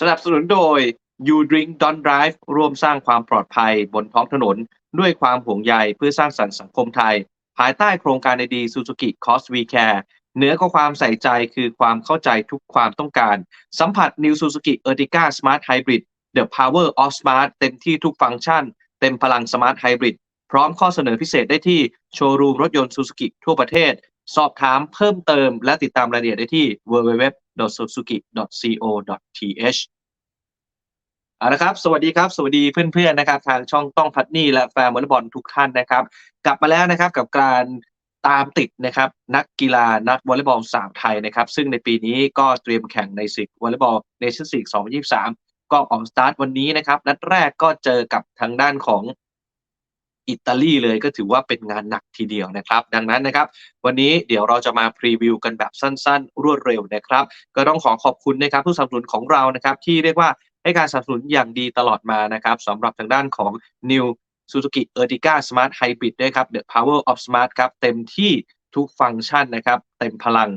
สนับสนุนโดย You Drink Don't Drive ร่วมสร้างความปลอดภัยบนท้องถนน ด้วยความห่วงใยเพื่อสร้างสรรค์สังคมไทย ภายใต้โครงการในดี Suzuki Cost We Care เหนือกว่าความใส่ใจคือความเข้าใจทุกความต้องการ สัมผัส New Suzuki Ertiga Smart Hybrid The Power of Smart เต็มที่ทุกฟังก์ชัน เต็มพลัง Smart Hybrid พร้อมข้อเสนอพิเศษได้ที่โชว์รูมรถยนต์ Suzuki ทั่วประเทศ สอบถามเพิ่มเติมและติดตามรายละเอียดได้ที่ www.suzuki.co.th เอาละครับ สวัสดีครับ สวัสดีเพื่อนๆนะครับ ทางช่องต้องพัดนี่และแฟนวอลเลย์บอลทุกท่านนะครับ กลับมาแล้วนะครับกับการตามติดนะครับนักกีฬานักวอลเลย์บอลสาวไทยนะครับ ซึ่งในปีนี้ก็เตรียมแข่งในศึกวอลเลย์บอลเนชั่นส์ลีก2023 ก็ออกสตาร์ทวันนี้นะครับนัดแรกก็เจอกับทางด้านของอิตาลีเลยก็ถือว่าเป็นงานหนักทีเดียวนะครับ ดังนั้นนะครับ วันนี้เดี๋ยวเราจะมาพรีวิวกันแบบสั้นๆ รวดเร็วนะครับ ก็ต้องขอขอบคุณนะครับผู้สนับสนุนของเรานะครับ ที่เรียกว่า ให้การสนับสนุนอย่างดีตลอดมานะครับสำหรับทางด้านของ New Suzuki Ertiga Smart Hybrid ด้วยครับ The Power of Smart ครับ เต็มที่ทุกฟังก์ชันนะครับ เต็มพลัง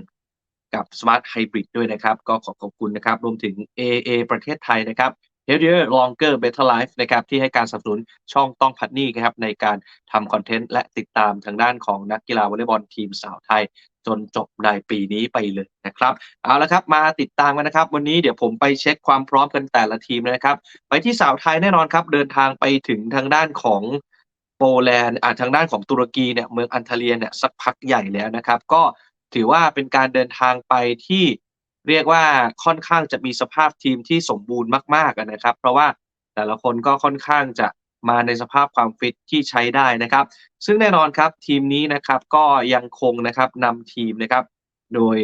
กับ Smart Hybrid ด้วยนะครับ ก็ขอขอบคุณนะครับ รวมถึง AA ประเทศไทยนะครับ Healthier Longer Better Life นะครับที่ให้การสนับสนุนช่องต้องพัดนี่ครับในการทำคอนเทนต์และติดตามทางด้านของนักกีฬาวอลเลย์บอลทีมสาวไทย จนจบในปีนี้ไปเลยนะครับ เอาละครับมาติดตามกันนะครับ วันนี้เดี๋ยวผมไปเช็คความพร้อมกันแต่ละทีมนะครับ ไปที่สาวไทยแน่นอนครับ เดินทางไปถึงทางด้านของโปแลนด์อ่าทางด้านของตุรกีเนี่ยเมืองอันทาเลียเนี่ยสักพักใหญ่แล้วนะครับ ก็ถือว่าเป็นการเดินทางไปที่ เรียกว่าค่อนข้างจะมีสภาพทีมที่สมบูรณ์มากๆนะครับ เพราะว่าแต่ละคนก็ค่อนข้างจะมาในสภาพความฟิตที่ใช้ได้นะครับ ซึ่งแน่นอนครับทีมนี้นะครับก็ยังคงนะครับนำทีมนะครับ โดย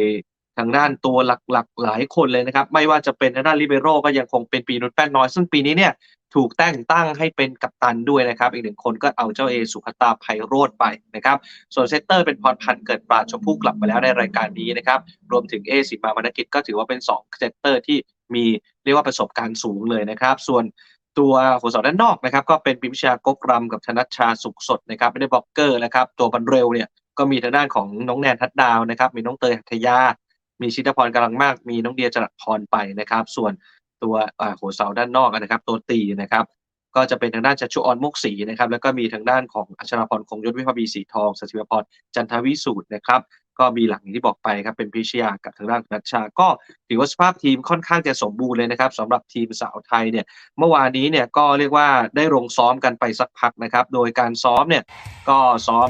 ทางด้านตัวหลักๆหลายคนเลยนะครับ ไม่ว่าจะเป็นทางด้านลิเบโรก็ยังคงเป็นปีนุชแป้นน้อย ซึ่งปีนี้เนี่ย ถูกแต่งตั้งให้เป็นกัปตันด้วยนะครับ อีกหนึ่งคนก็เอาเจ้าเอสุขตาไพโรธไปนะครับ ส่วนเซตเตอร์เป็นพรพันธ์เกิดปราชมพู่กลับมาแล้วในรายการนี้นะครับ รวมถึงเอสิมามนกิจก็ถือว่าเป็น2เซตเตอร์ที่มีเรียกว่าประสบการณ์สูงเลยนะครับ ส่วนตัวหัวเสาด้านนอกนะครับ ก็เป็นพิมชากกรำกับธนัชชาสุขสดนะครับไม่ได้บล็อกเกอร์นะครับ ตัวบันเร็วเนี่ยก็มีทางด้านของน้องแนนทัดดาวนะครับ มีน้องเตยหัตยา มีชิตพรกำลังมาก มีน้องเดียจรัสพรไปนะครับ ส่วน ตัวหัวเสาด้านนอกนะครับ ตัวตีนะครับ ก็จะเป็นทางด้านจัชุออนมุกศรีนะครับ แล้วก็มีทางด้านของอัชราพรคงยศวิภาบีสีทองสศิวพรจันทวิสูตรนะครับ ก็มีหลังอย่างที่บอกไปครับเป็นพิชยากับทางด้านนัชชา ก็ถือว่าสภาพทีมค่อนข้างจะสมบูรณ์เลยนะครับสำหรับทีมสาวไทยเนี่ย เมื่อวานนี้เนี่ยก็เรียกว่าได้ลงซ้อมกันไปสักพักนะครับ โดยการซ้อมเนี่ยก็ซ้อม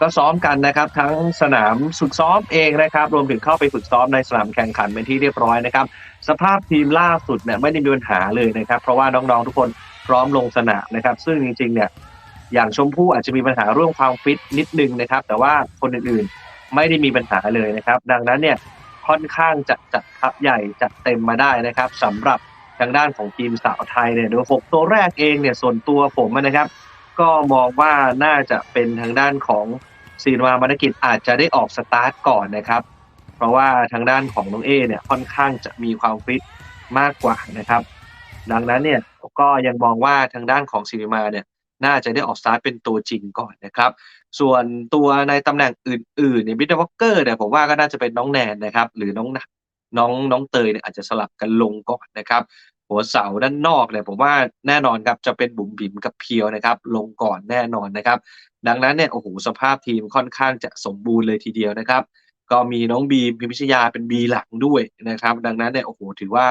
ก็ซ้อมกันนะครับทั้งสนามฝึกซ้อมเองนะครับรวมถึงเข้าไปฝึกซ้อมในสนามแข่งขันเป็นที่เรียบร้อยนะครับสภาพทีมล่าสุดเนี่ยไม่ได้มีปัญหาเลยนะครับ เพราะว่าน้องๆทุกคนพร้อมลงสนามนะครับ ซึ่งจริงๆเนี่ยอย่างชมพู่อาจจะมีปัญหาเรื่องความฟิตนิดนึงนะครับ แต่ว่าคนอื่นๆไม่ได้มีปัญหาเลยนะครับ ดังนั้นเนี่ยค่อนข้างจะจัดทัพใหญ่จัดเต็มมาได้นะครับสำหรับทางด้านของทีมสาวไทยเนี่ยโดยหกตัวแรกเองเนี่ยส่วนตัวผมนะครับ ก็มองว่าน่าจะเป็นทางด้านของซีนวามานกิจอาจจะได้ออกสตาร์ทก่อนนะครับ เพราะว่าทางด้านของน้องเอเนี่ยค่อนข้างจะมีความฟิตมากกว่านะครับ ดังนั้นเนี่ยก็ยังมองว่าทางด้านของซีนิมาเนี่ยน่าจะได้ออกสตาร์ทเป็นตัวจริงก่อนนะครับ ส่วนตัวในตำแหน่งอื่นๆเนี่ยบิดวอลเกอร์เนี่ยผมว่าก็น่าจะเป็นน้องแนนนะครับ หรือน้องน้องน้องเตยเนี่ยอาจจะสลับกันลงก่อนนะครับ หัวเสาด้านนอกเนี่ยผมว่าแน่นอนครับจะเป็นบุ๋มบิ๋มกับเพียวนะครับลงก่อนแน่นอนนะครับ ดังนั้นเนี่ยโอ้โหสภาพทีมค่อนข้างจะสมบูรณ์เลยทีเดียวนะครับ ก็มีน้องบีมพิมพิชยาเป็นบีหลังด้วยนะครับ ดังนั้นเนี่ยโอ้โหถือว่า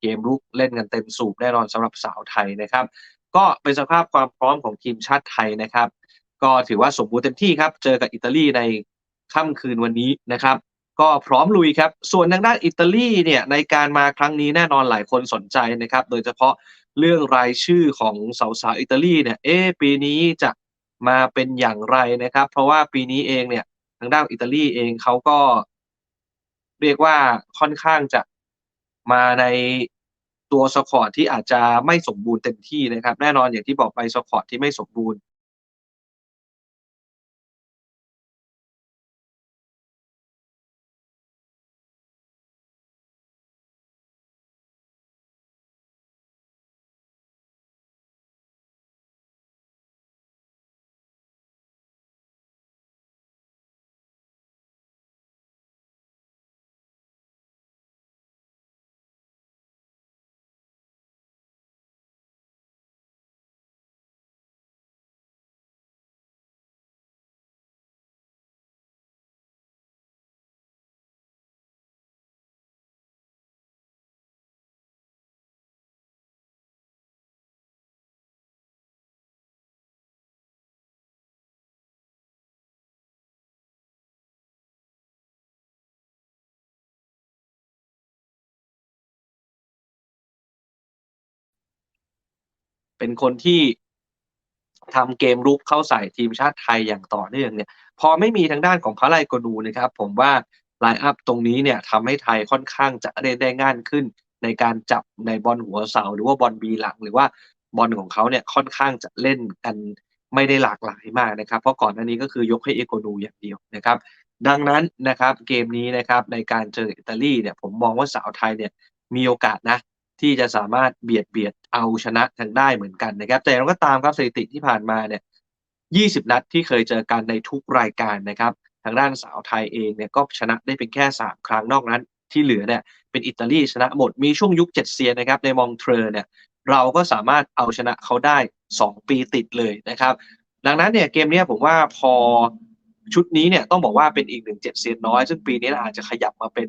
เกมรุกเล่นกันเต็มสูบแน่นอนสำหรับสาวไทยนะครับ ก็เป็นสภาพความพร้อมของทีมชาติไทยนะครับ ก็ถือว่าสมบูรณ์เต็มที่ครับ เจอกับอิตาลีในค่ำคืนวันนี้นะครับ ก็พร้อมลุยครับ ส่วนทางด้านอิตาลีเนี่ยในการมาครั้งนี้แน่นอนหลายคนสนใจนะครับ โดยเฉพาะเรื่องรายชื่อของสาวๆอิตาลีเนี่ยเอ๊ปีนี้จะมาเป็นอย่างไรนะครับ เพราะว่าปีนี้เองเนี่ยทางด้านอิตาลีเองเขาก็ เรียกว่าค่อนข้างจะมาในตัวสคอร์ตที่อาจจะไม่สมบูรณ์เต็มที่นะครับ แน่นอนอย่างที่บอกไปสคอร์ตที่ไม่สมบูรณ์ เป็นคนที่ทำเกมรุกเข้าใส่ทีมชาติไทยอย่างต่อเนื่องเนี่ยพอไม่มีทางด้านของพระไลโกนูนะครับ ผมว่าไลน์อัพตรงนี้เนี่ยทำให้ไทยค่อนข้างจะได้ได้ง่ายขึ้น ในการจับในบอลหัวเสา หรือว่าบอลบีหลัง หรือว่าบอลของเขาเนี่ยค่อนข้างจะเล่นกันไม่ได้หลากหลายมากนะครับ เพราะก่อนหน้านี้ก็คือยกให้เอโกนูอย่างเดียวนะครับ ดังนั้นนะครับเกมนี้นะครับในการเจออิตาลีเนี่ยผมมองว่าสาวไทยเนี่ยมีโอกาสนะ ที่จะสามารถเบียดเบียดเอาชนะทางได้เหมือนกันนะครับ แต่เราก็ตามครับสถิติที่ผ่านมาเนี่ย 20 นัดที่เคยเจอกันในทุกรายการนะครับ ทางด้านสาวไทยเองเนี่ยก็ชนะได้เป็นแค่ 3 ครั้งนอกนั้น ที่เหลือเนี่ยเป็นอิตาลีชนะหมด มีช่วงยุคเจ็ดเซียนนะครับในมองเทรเนี่ยเราก็สามารถเอาชนะเขาได้ 2 ปีติดเลยนะครับ ดังนั้นเนี่ยเกมนี้ผมว่าพอ ชุดนี้เนี่ยต้องบอกว่าเป็นอีกหนึ่งเจ็ดเซียนน้อย ซึ่งปีนี้อาจจะขยับมาเป็น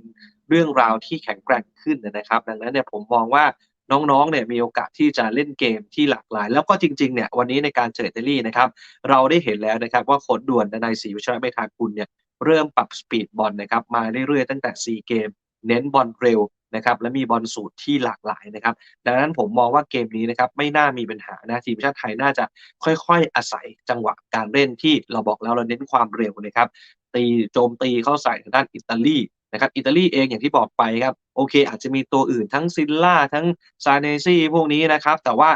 เรื่องราวที่แข็งแกร่งขึ้นนะครับ ดังนั้นเนี่ยผมมองว่าน้องๆ เนี่ยมีโอกาสที่จะเล่นเกมที่หลากหลาย แล้วก็จริงๆ เนี่ยวันนี้ในการเจออิตาลีนะครับ เราได้เห็นแล้วนะครับว่าโค้ดด่วนในศรีวิชรเมธากุลเนี่ยเริ่มปรับสปีดบอลนะครับมาเรื่อยๆ ตั้งแต่ 4 เกม เน้นบอลเร็ว นะครับและมีบอลสูตรที่หลากหลายนะครับ ดังนั้นผมมองว่าเกมนี้นะครับไม่น่ามีปัญหานะทีมชาติไทยน่าจะค่อยๆ อาศัยจังหวะการเล่นที่เราบอกแล้วเราเน้นความเร็วนะครับตีโจมตีเข้าใส่ทางด้านอิตาลีนะครับอิตาลีเองอย่างที่บอกไปครับโอเค อาจจะมีตัวอื่นทั้งซิลล่าทั้งซาเนซี่พวกนี้นะครับ แต่ว่า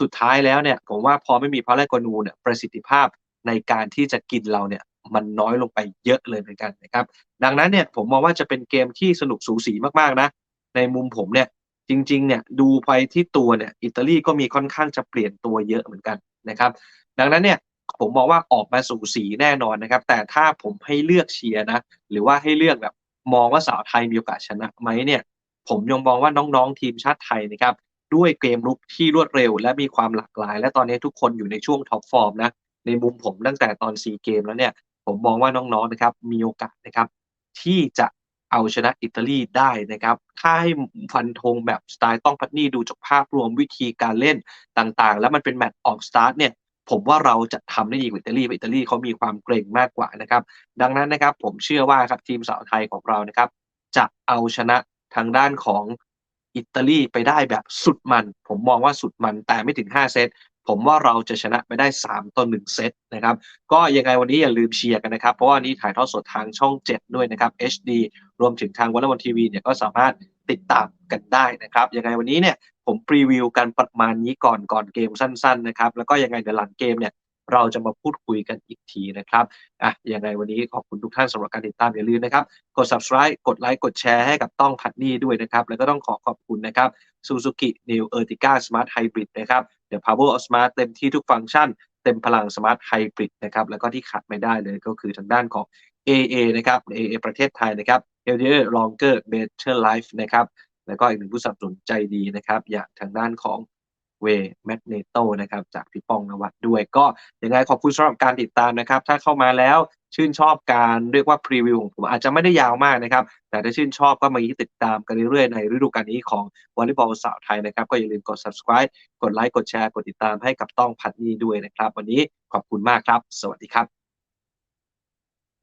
สุดท้ายแล้วเนี่ยผมว่าพอไม่มีพาเลกอนูเนี่ยประสิทธิภาพในการที่จะกินเราเนี่ยมันน้อยลงไปเยอะเลยเหมือนกันนะครับ ดังนั้นเนี่ยผมมองว่าจะเป็นเกมที่สนุกสูสีมากๆนะ ในมุมผมเนี่ยจริงๆเนี่ยดูไปที่ตัวเนี่ยอิตาลีก็มีค่อนข้างจะเปลี่ยนตัวเยอะเหมือนกันนะครับดังนั้นเนี่ยผมมองว่าออกมาสู่สีแน่นอนนะครับ แต่ถ้าผมให้เลือกเชียร์นะหรือว่าให้เลือกแบบมองว่าสาวไทยมีโอกาสชนะไหมเนี่ยผมยังมองว่าน้องๆทีมชาติไทยนะครับด้วยเกมลุกที่รวดเร็ว และมีความหลากหลาย และตอนนี้ทุกคนอยู่ในช่วงท็อปฟอร์มนะในมุมผมตั้งแต่ตอนซีเกมแล้วเนี่ยผมมองว่าน้องๆนะครับมีโอกาสนะครับที่จะ เอาชนะอิตาลีได้นะครับถ้าให้ฟันธงแบบสไตล์ต้องพัดนี่ดูจากภาพรวมวิธีการเล่นต่างๆ แล้วมันเป็นแมตช์ออกสตาร์ทเนี่ยผมว่าเราจะทำได้ดีกว่าอิตาลีอิตาลีเขามีความเกรงมากกว่านะครับ ดังนั้นนะครับผมเชื่อว่าครับทีมสาวไทยของเรานะครับ จะเอาชนะทางด้านของอิตาลีไปได้แบบสุดมัน ผมมองว่าสุดมันแต่ไม่ถึง 5 เซต ผมว่าเราจะชนะไปได้ 3ต่อ1เซตนะครับ ก็ยังไงวันนี้อย่าลืมเชียร์กันนะครับ เพราะว่านี้ถ่ายทอดสดทางช่อง 7 ด้วยนะครับ HD รวมถึงทางวันละวันทีวีเนี่ยก็สามารถติดตามกันได้นะครับ ยังไงวันนี้เนี่ยผมพรีวิวกันประมาณนี้ก่อนก่อนเกมสั้นๆนะครับ แล้วก็ยังไงเดี๋ยวหลังเกมเนี่ย เราจะมาพูดคุยกันอีกทีนะครับอะยังไงวันนี้ขอบคุณทุกท่านสำหรับการติดตามอย่าลืมนะครับ กด subscribe กดไลค์กดแชร์ให้กับต้องพัดนี่ด้วยนะครับ แล้วก็ต้องขอขอบคุณนะครับ Suzuki New Ertiga Smart Hybrid นะครับ The Power of Smart เต็มที่ทุกฟังก์ชัน เต็มพลัง Smart Hybrid นะครับ แล้วก็ที่ขาดไม่ได้เลยก็คือทางด้านของ AA นะครับ AA ประเทศไทยนะครับ Healthier Longer Better Life นะครับ แล้วก็อีกหนึ่งผู้สนับสนุนใจดีนะครับ อย่างทางด้านของ เวแมกเนโตนะครับจากพี่ป้องนวัดด้วย ก็ยังไงขอบคุณสำหรับการติดตามนะครับ ถ้าเข้ามาแล้วชื่นชอบการเรียกว่าพรีวิวของผมอาจจะไม่ได้ยาวมากนะครับ แต่ถ้าชื่นชอบก็มาติดตามกันเรื่อยๆในฤดูกาลนี้ของวอลเลย์บอลสาวไทยนะครับ ก็อย่าลืมกด subscribe กดไลค์กดแชร์กดติดตามให้กับต้องพัดนี้ด้วยนะครับ วันนี้ขอบคุณมากครับ สวัสดีครับ